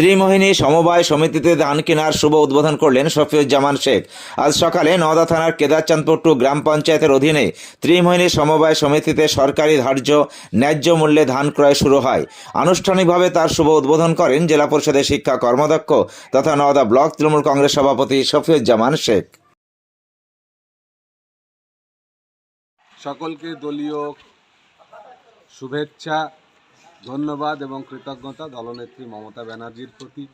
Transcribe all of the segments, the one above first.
ত্রিমোহিনী সমবায় সমিতিতে ধান কেনার শুভ উদ্বোধন করলেন শফিউজ্জামান শেখ। আজ সকালে নওদা থানার কেদারচাঁদপুর টু গ্রাম পঞ্চায়েতের অধীনে ত্রিমোহিনী সমবায় সমিতিতে সরকারি ধার্য ন্যায্য মূল্যে ধান ক্রয় শুরু হয়। আনুষ্ঠানিকভাবে তার শুভ উদ্বোধন করেন জেলা পরিষদের শিক্ষা কর্মদক্ষ তথা নওদা ব্লক তৃণমূল কংগ্রেস সভাপতি শফিউজ্জামান শেখ। সকলকে দলীয় শুভেচ্ছা ধন্যবাদ এবং কৃতজ্ঞতা দলনেত্রী মমতা ব্যানার্জির প্রতি।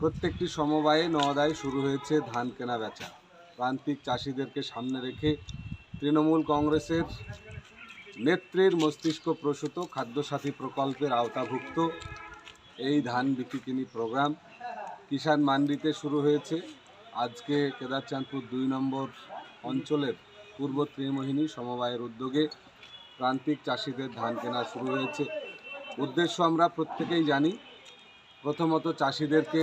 প্রত্যেকটি সমবায়ে নওদায় শুরু হয়েছে ধান কেনা বেচা। প্রান্তিক চাষিদেরকে সামনে রেখে তৃণমূল কংগ্রেসের নেত্রীর মস্তিষ্ক প্রসূত, খাদ্যসাথী প্রকল্পের আওতাভুক্ত। এই ধান বিক্রি কিনি প্রোগ্রাম কিষাণ মান্ডিতে শুরু হয়েছে। আজকে কেদারচাঁদপুর দুই নম্বর অঞ্চলের পূর্ব ত্রিমোহিনী সমবায়ের উদ্যোগে প্রান্তিক চাষিদের ধান কেনা শুরু হয়েছে। উদ্দেশ্য আমরা প্রত্যেকেই জানি, প্রথমত চাষিদেরকে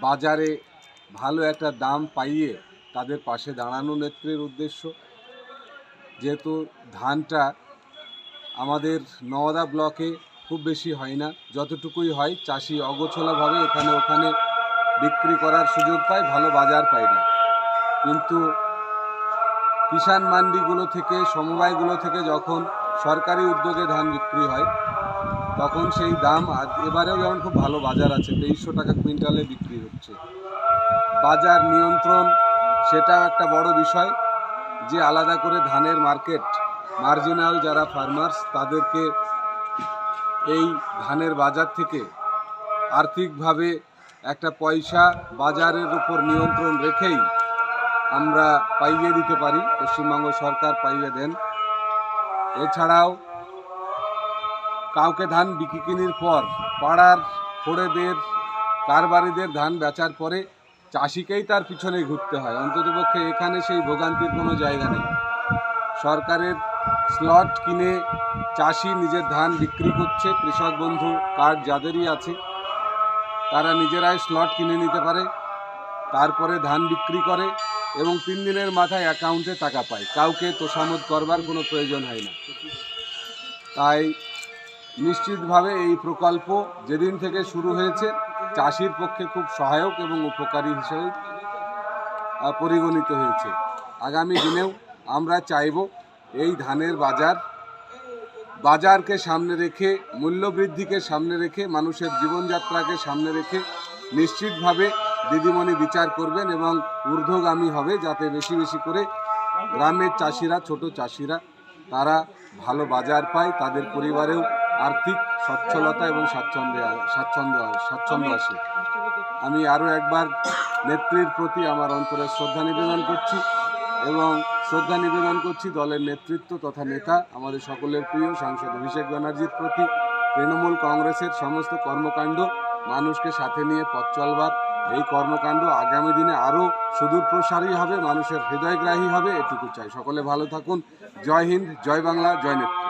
বাজারে ভালো একটা দাম পাইয়ে তাদের পাশে দাঁড়ানো নেত্রীর উদ্দেশ্য। যেহেতু ধানটা আমাদের নওদা ব্লকে খুব বেশি হয় না, যতটুকুই হয় চাষি অগোছলাভাবে এখানে ওখানে বিক্রি করার সুযোগ পায়, ভালো বাজার পায় না। কিন্তু কিষাণ মান্ডিগুলো থেকে, সমবায়গুলো থেকে যখন সরকারি উদ্যোগে ধান বিক্রি হয়, তখন সেই দাম এবারেও যেমন খুব ভালো বাজার আছে, তেইশশো টাকা কুইন্টালে বিক্রি হচ্ছে। বাজার নিয়ন্ত্রণ সেটাও একটা বড় বিষয় যে আলাদা করে ধানের মার্কেট, মার্জিনাল যারা ফার্মার্স তাদেরকে এই ধানের বাজার থেকে আর্থিকভাবে একটা পয়সা বাজারের উপর নিয়ন্ত্রণ রেখেই আমরা পাইয়ে দিতে পারি, পশ্চিমবঙ্গ সরকার পাইয়ে দেন। এছাড়াও কাউকে ধান বিক্রি কিনির পর পাড়ার ফোড়েদের কারবারিদের ধান বেচার পরে চাষিকেই তার পিছনে ঘুরতে হয়। অন্ততপক্ষে এখানে সেই ভোগান্তির কোনো জায়গা নেই। সরকারের স্লট কিনে চাষি নিজের ধান বিক্রি করছে, কৃষক বন্ধু কার্ড যাদেরই আছে, তারা নিজেরাই স্লট কিনে নিতে পারে। তারপরে ধান বিক্রি করে এবং তিন দিনের মাথায় অ্যাকাউন্টে টাকা পায়। কাউকে তোষামত করবার কোনো প্রয়োজন হয় না। তাই নিশ্চিতভাবে এই প্রকল্প যেদিন থেকে শুরু হয়েছে, চাষির পক্ষে খুব সহায়ক এবং উপকারী হিসেবে পরিগণিত হয়েছে। আগামী দিনেও আমরা চাইব এই ধানের বাজার, বাজারকে সামনে রেখে, মূল্যবৃদ্ধিকে সামনে রেখে, মানুষের জীবনযাত্রাকে সামনে রেখে নিশ্চিতভাবে দিদিমণি বিচার করবেন এবং ঊর্ধ্বগামী হবে যাতে বেশি বেশি করে গ্রামের চাষিরা, ছোট চাষিরা, তারা ভালো বাজার পায়, তাদের পরিবারেও আর্থিক সচ্ছলতা এবং স্বাচ্ছন্দ্য স্বাচ্ছন্দ্য স্বাচ্ছন্দ্য আসে। আমি আরও একবার নেত্রীর প্রতি আমার অন্তরে শ্রদ্ধা নিবেদন করছি এবং শ্রদ্ধা নিবেদন করছি দলের নেতৃত্ব তথা নেতা, আমাদের সকলের প্রিয় সাংসদ অভিষেক ব্যানার্জির প্রতি, তৃণমূল কংগ্রেসের সমস্ত কর্মকাণ্ড মানুষকে সাথে নিয়ে পথ চলবার এই কর্মকাণ্ড আগামী দিনে আরও সুদূর প্রসারী হবে, মানুষের হৃদয়গ্রাহী হবে, এটুকু চাই। সকলে ভালো থাকুন। জয় হিন্দ, জয় বাংলা, জয় নেত্রী।